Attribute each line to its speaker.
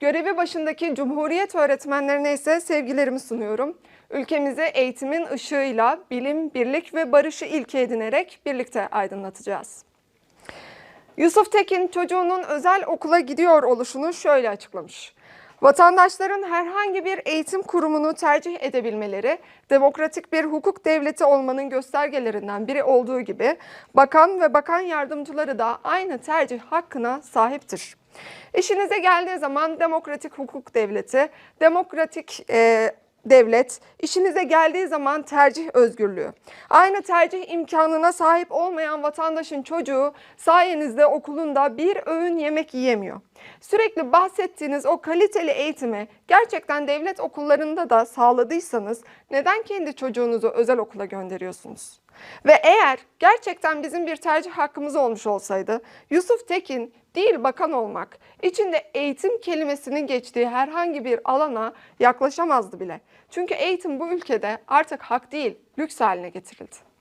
Speaker 1: Görevi başındaki Cumhuriyet öğretmenlerine ise sevgilerimi sunuyorum. Ülkemizi eğitimin ışığıyla bilim, birlik ve barışı ilke edinerek birlikte aydınlatacağız. Yusuf Tekin çocuğunun özel okula gidiyor oluşunu şöyle açıklamış. Vatandaşların herhangi bir eğitim kurumunu tercih edebilmeleri, demokratik bir hukuk devleti olmanın göstergelerinden biri olduğu gibi, bakan ve bakan yardımcıları da aynı tercih hakkına sahiptir. İşinize geldiği zaman demokratik hukuk devleti, demokratik e, devlet, işinize geldiği zaman tercih özgürlüğü. Aynı tercih imkanına sahip olmayan vatandaşın çocuğu sayenizde okulunda bir öğün yemek yiyemiyor. Sürekli bahsettiğiniz o kaliteli eğitimi gerçekten devlet okullarında da sağladıysanız neden kendi çocuğunuzu özel okula gönderiyorsunuz? Ve eğer gerçekten bizim bir tercih hakkımız olmuş olsaydı Yusuf Tekin değil bakan olmak, içinde eğitim kelimesinin geçtiği herhangi bir alana yaklaşamazdı bile. Çünkü eğitim bu ülkede artık hak değil, lüks haline getirildi.